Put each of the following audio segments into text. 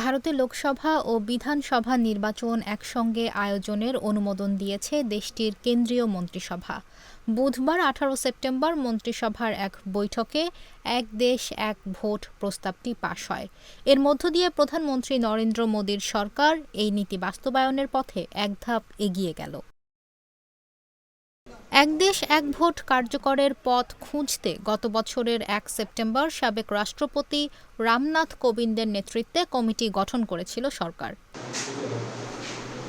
ভারতে লোকসভা ও বিধানসভা নির্বাচন একসঙ্গে আয়োজনের অনুমোদন দিয়েছে দেশটির কেন্দ্রীয় মন্ত্রিসভা। বুধবার আঠারো সেপ্টেম্বর মন্ত্রিসভার এক বৈঠকে এক দেশ এক ভোট প্রস্তাবটি পাশ হয়। এর মধ্য দিয়ে প্রধানমন্ত্রী নরেন্দ্র মোদীর সরকার এই নীতি বাস্তবায়নের পথে এক ধাপ এগিয়ে গেল। এক দেশ এক ভোট কার্যকরের পথ খুঁজতে গত বছরের এক সেপ্টেম্বর সাবেক রাষ্ট্রপতি রামনাথ কোবিন্দের নেতৃত্বে কমিটি গঠন করেছিল সরকার।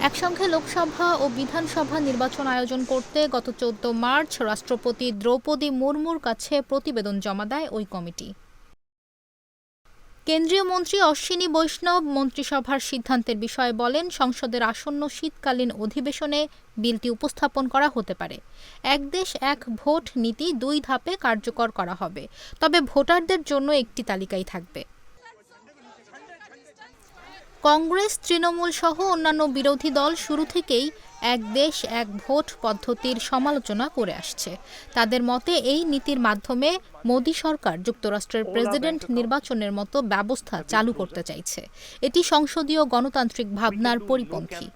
একসঙ্গে লোকসভা ও বিধানসভা নির্বাচন আয়োজন করতে গত চোদ্দ মার্চ রাষ্ট্রপতি দ্রৌপদী মুর্মুর কাছে প্রতিবেদন জমা দেয় ওই কমিটি। কেন্দ্রীয় মন্ত্রী অশ্বিনী বৈষ্ণব মন্ত্রিসভার সিদ্ধান্তের বিষয়ে বলেন, সংসদের আসন্ন শীতকালীন অধিবেশনে বিলটি উপস্থাপন করা হতে পারে। এক দেশ, এক ভোট নীতি দুই ধাপে কার্যকর করা হবে। তবে ভোটারদের জন্য একটি তালিকাই থাকবে। কংগ্রেস, তৃণমূল সহ অন্যান্য বিরোধী দল শুরু থেকেই এক দেশ এক ভোট পদ্ধতির সমালোচনা করে আসছে। তাদের মতে এই নীতির মাধ্যমে মোদী সরকার যুক্তরাষ্ট্রের প্রেসিডেন্ট নির্বাচনের মতো ব্যবস্থা চালু করতে চাইছে। এটি সংসদীয় গণতান্ত্রিক ভাবনার পরিপন্থী।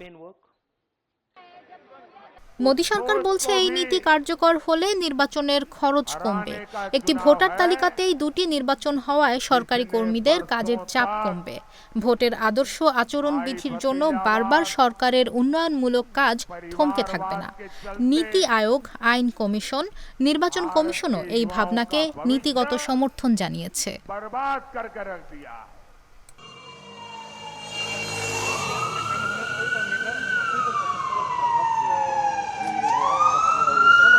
মোদী সরকার বলছে এই নীতি কার্যকর হলে নির্বাচনের খরচ কমবে। একটি ভোটার তালিকাতেই দুটি নির্বাচন হওয়ায় সরকারি কর্মীদের কাজের চাপ কমবে। ভোটের আদর্শ আচরণ বিধির জন্য বারবার সরকারের উন্নয়নমূলক কাজ থমকে থাকবে না। নীতি আয়োগ, আইন কমিশন, নির্বাচন কমিশনও এই ভাবনাকে নীতিগত সমর্থন জানিয়েছে।